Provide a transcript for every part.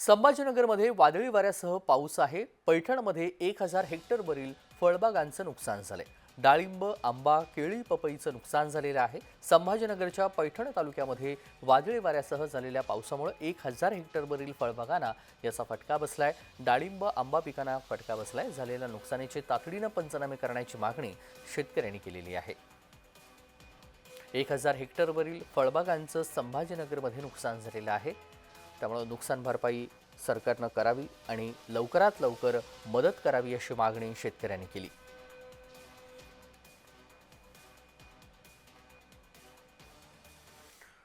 संभाजीनगरमध्ये वादळी वाऱ्यासह पाऊस आहे. पैठणमध्ये एक हजार हेक्टरवरील फळबागांचं नुकसान झालंय. डाळिंब आंबा केळी पपईचं नुकसान झालेलं आहे. संभाजीनगरच्या पैठण तालुक्यामध्ये वादळी वाऱ्यासह झालेल्या पावसामुळे एक हजार हेक्टरवरील फळबागांना याचा फटका बसलाय. डाळिंब आंबा पिकांना फटका बसलाय. झालेल्या नुकसानीचे तातडीनं पंचनामे करण्याची मागणी शेतकऱ्यांनी केलेली आहे. एक हजार हेक्टरवरील फळबागांचं संभाजीनगरमध्ये नुकसान झालेलं आहे. त्यामुळं नुकसान भरपाई सरकारनं करावी आणि लवकरात लवकर मदत करावी अशी मागणी शेतकऱ्यांनी केली.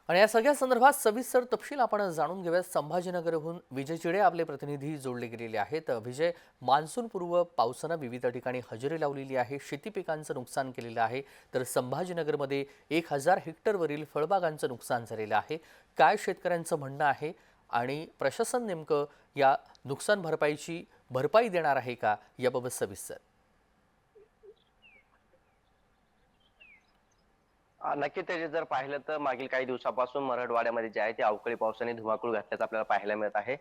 आणि या सगळ्या संदर्भात सविस्तर तपशील आपण जाणून घेऊयात. संभाजीनगरहून विजय चिडे आपले प्रतिनिधी जोडले गेलेले आहेत. विजय मान्सूनपूर्व पावसानं विविध ठिकाणी हजेरी लावलेली आहे. शेती पिकांचं नुकसान केलेलं आहे. तर संभाजीनगरमध्ये एक हजार हेक्टरवरील फळबागांचं नुकसान झालेलं आहे. काय शेतकऱ्यांचं म्हणणं आहे? आणि प्रशासन नेमकं या नुकसान भरपाईची भरपाई देणार आहे का याबाबत सविस्तर. नक्की त्याचे जर पाहिलं तर मागील काही दिवसापासून मराठवाड्यामध्ये जे आहे ते अवकाळी पावसाने धुमाकूळ घातल्याचं आपल्याला पाहायला मिळत आहे.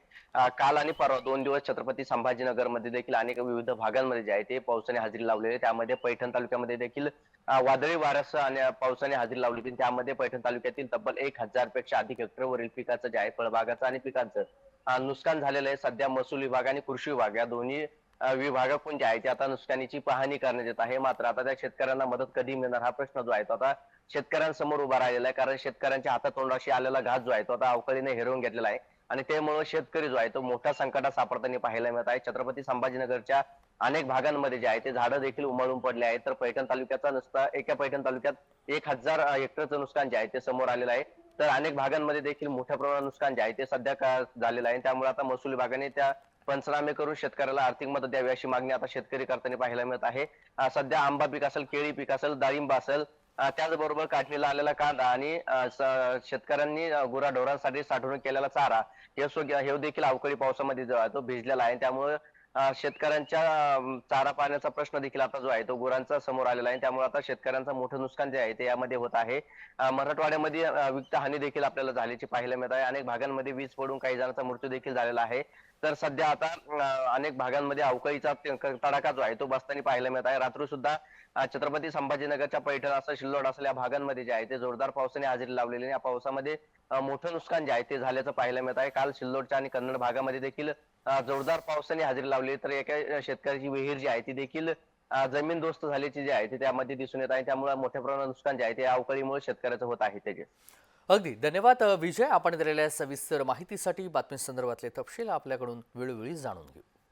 काल आणि परवा दोन दिवस छत्रपती संभाजीनगरमध्ये देखील अनेक विविध भागांमध्ये जे आहे ते पावसाने हजेरी लावलेले. आहे. त्यामध्ये पैठण तालुक्यामध्ये देखील वादळी वाऱ्यासह आणि पावसाने हजेरी लावली. होती त्यामध्ये पैठण तालुक्यातील तब्बल एक हजारपेक्षा अधिक हेक्टरवरील पिकाचं जे आहे फळबागाचं आणि पिकांचं नुकसान झालेलं आहे. सध्या महसूल विभाग आणि कृषी विभाग या दोन्ही विभागाकडून जे आहे ते आता नुकसानीची पाहणी करण्यात येत आहे. मात्र आता त्या शेतकऱ्यांना मदत कधी मिळणार हा प्रश्न जो आहे तो आता शेतकऱ्यांसमोर उभा राहिलेला आहे. कारण शेतकऱ्यांच्या हातातोंडाशी आलेला घात जो आहे तो आता अवकाळीने हिरवून घेतलेला आहे. आणि त्यामुळे शेतकरी जो आहे तो मोठ्या संकटात सापडताना पाहायला मिळत आहे. छत्रपती संभाजीनगरच्या अनेक भागांमध्ये जे आहे ते झाडं देखील उमळून पडले आहेत. तर पैठण तालुक्याचा नुसता एका पैठण तालुक्यात एक हजार हेक्टरचं नुकसान जे आहे ते समोर आलेलं आहे. तर अनेक भागांमध्ये देखील मोठ्या प्रमाणात नुकसान जे आहे ते सध्या झालेलं आहे. त्यामुळे आता महसूल विभागाने त्या पंचनामे करून शेतकऱ्याला आर्थिक मदत द्यावी अशी मागणी आता शेतकरी करताना पाहायला मिळत आहे. सध्या आंबा पीक असेल केळी पीक असेल डाळिंब असेल त्याचबरोबर काढलेला आलेला कांदा आणि शेतकऱ्यांनी गुराढोरांसाठी साठवणूक केलेला चारा हे हे देखील अवकाळी पावसामध्ये जो आहे तो भिजलेला आहे. त्यामुळे शेतकऱ्यांच्या चारा पाण्याचा प्रश्न देखील आता जो आहे तो गुरांचा समोर आलेला आहे. त्यामुळे आता शेतकऱ्यांचं मोठं नुकसान जे आहे ते यामध्ये होत आहे. मराठवाड्यामध्ये वित्त हानी देखील आपल्याला झाल्याची पाहायला मिळत आहे. अनेक भागांमध्ये वीज पडून काही जणांचा मृत्यू देखील झालेला आहे. तर सध्या आता अनेक भागांमध्ये अवकाळीचा तडाखा जो आहे तो बसताना पाहायला मिळत आहे. रात्री सुद्धा छत्रपती संभाजीनगरच्या पैठण असं शिल्लोड असेल या भागांमध्ये जे आहे ते जोरदार पावसाने हजेरी लावलेली आहे. या पावसामध्ये मोठं नुकसान जे आहे ते झाल्याचं पाहायला मिळत आहे. काल सिल्लोडच्या आणि कन्नड भागामध्ये देखील जोरदार पावसाने हजेरी लावली तर एका शेतकऱ्याची विहीर जी आहे ती देखील जमीन दोस्त झाल्याची जी आहे ती त्यामध्ये दिसून येत आहे. त्यामुळे मोठ्या प्रमाणात नुकसान जे आहे ते अवकाळीमुळे शेतकऱ्याचं होत आहे त्याचे अगदी. धन्यवाद विजय. आपण दिलेल्या सविस्तर माहितीसाठी बातमी संदर्भातले तपशील आपल्याकडून वेळोवेळी जाणून घेऊ.